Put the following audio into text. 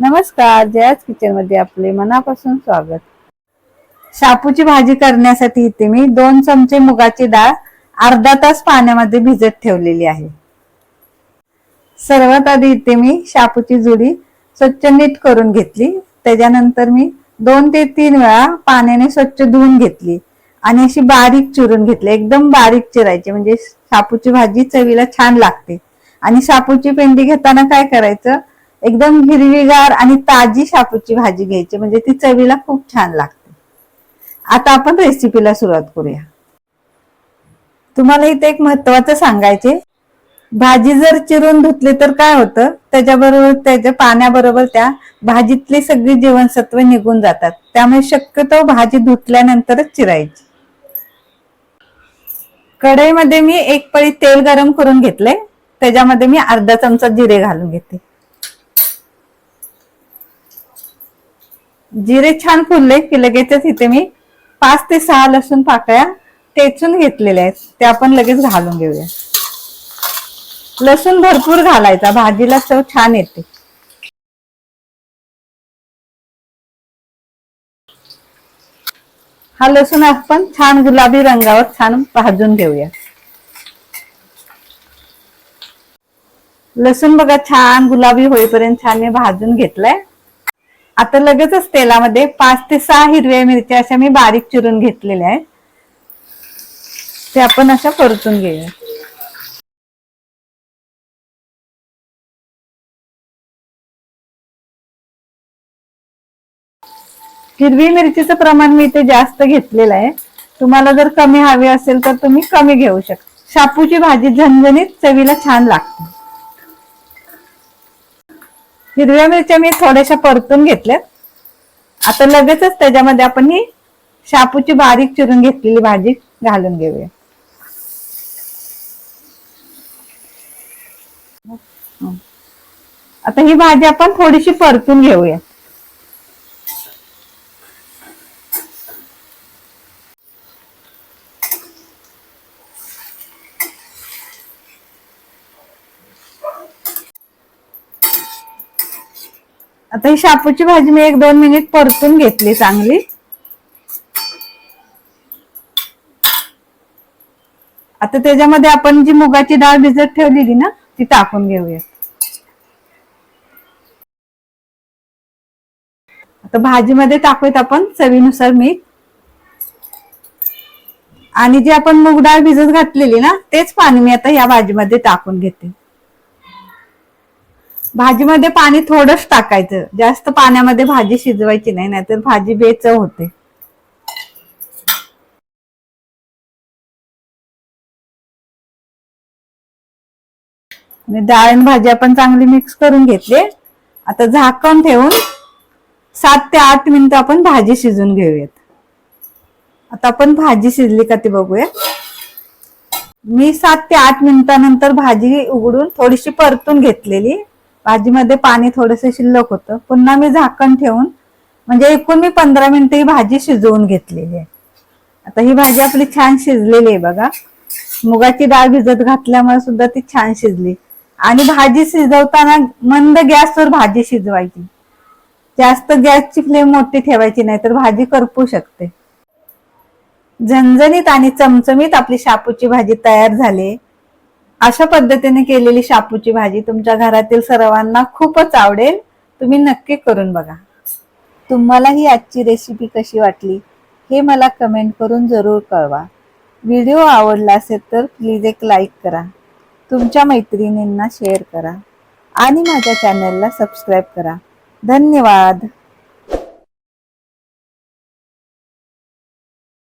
नमस्कार जयाज किचनमध्ये आपले मनापासून स्वागत. शापूची भाजी करण्यासाठी इथे मी दोन चमचे मुगाची डाळ अर्धा तास पाण्यामध्ये भिजत ठेवलेली आहे. सर्वात आधी इथे मी शापूची जुडी स्वच्छ नीट करून घेतली. त्याच्यानंतर मी दोन ते तीन वेळा पाण्याने स्वच्छ धुवून घेतली आणि अशी बारीक चिरून घेतली. एकदम बारीक चिरायची म्हणजे शापूची भाजी चवीला छान लागते. आणि शापूची पेंडी घेताना काय करायचं एकदम हिरवीगार आणि ताजी शापूची भाजी घ्यायची. म्हणजे ती चवीला खूप छान लागते. आता आपण रेसिपीला सुरुवात करूया. तुम्हाला इथे एक महत्वाचं सांगायचे. भाजी जर चिरून धुतली तर काय होतं? त्याच्याबरोबर त्याच्या पाण्याबरोबर त्या भाजीतली सगळी जीवनसत्व निघून जातात. त्यामुळे शक्यतो भाजी धुतल्यानंतरच चिरायची. कढईमध्ये मी एक पळी तेल गरम करून घेतले त्याच्यामध्ये मी अर्धा चमचा जिरे घालून घेते. जिरे छान फुलले की लगेचच इथे मी पाच ते सहा लसूण पाकळ्या टेचून घेतलेल्या आहेत. त्या आपण लगेच घालून घेऊया. लसूण भरपूर घालायचा. भाजीला चव छान येते. हा लसूण आपण छान गुलाबी रंगावर छान भाजून घेऊया. लसूण बघा छान गुलाबी होईपर्यंत छान मी भाजून घेतलाय. आता लगेचच तेलामध्ये पाच ते सहा हिरव्या मिरच्या अशा मी बारीक चिरून घेतलेल्या आहेत. ते आपण अशा परतून घेऊया. हिरवी मिरचीचं प्रमाण मी इथे जास्त घेतलेलं आहे. तुम्हाला जर कमी हवी असेल तर तुम्ही कमी घेऊ शकता. शापूची भाजी झणझणीत चवीला छान लागते. हिरव्या मिरच्या मी थोड्याशा परतून घेतल्यात आता लगेचच त्याच्यामध्ये आपण ही शापूची बारीक चिरून घेतलेली भाजी घालून घेऊया. आता ही भाजी आपण थोडीशी परतून घेऊया. आता ही शापूची भाजी मी एक दोन मिनिट परतून घेतली चांगली. आता त्याच्यामध्ये आपण जी मुगाची डाळ भिजत ठेवलेली ना ती टाकून घेऊया आता भाजीमध्ये टाकूयात आपण चवीनुसार मीठ. आणि जी आपण मूग डाळ भिजत घातलेली ना तेच पाणी मी आता या भाजीमध्ये टाकून घेते. भाजीमध्ये पाणी थोडंच टाकायचं. जास्त पाण्यामध्ये भाजी शिजवायची नाही नाहीतर भाजी बेचव होते. डाळ आणि भाजी आपण चांगली मिक्स करून घेतली. आता झाकण ठेवून सात ते आठ मिनिटं आपण भाजी शिजून घेऊयात. आता आपण भाजी शिजली का ती बघूया. मी सात ते आठ मिनिटानंतर भाजी उघडून थोडीशी परतून घेतलेली. भाजीमध्ये पाणी थोडस शिल्लक होतं. पुन्हा मी झाकण ठेवून म्हणजे एकूण मी पंधरा मिनिटं ही भाजी शिजवून घेतलेली आहे. आता ही भाजी आपली छान शिजलेली आहे बघा. मुगाची डाळ भिजत घातल्यामुळे सुद्धा ती छान शिजली. आणि भाजी शिजवताना मंद गॅसवर भाजी शिजवायची. जास्त गॅसची फ्लेम मोठी ठेवायची नाही तर भाजी करपू शकते. झणझणीत आणि चमचमीत आपली शापूची भाजी तयार झाली अशा पद्धतीने केलेली शापूची भाजी तुमच्या घरातील सर्वांना खूपच आवडेल. तुम्ही नक्की करून बघा. तुम्हाला ही आजची रेसिपी कशी वाटली हे मला कमेंट करून जरूर कळवा. व्हिडिओ आवडला असेल तर प्लीज एक लाईक करा. तुमच्या मैत्रिणींना शेअर करा. आणि माझ्या चॅनलला सबस्क्राईब करा. धन्यवाद.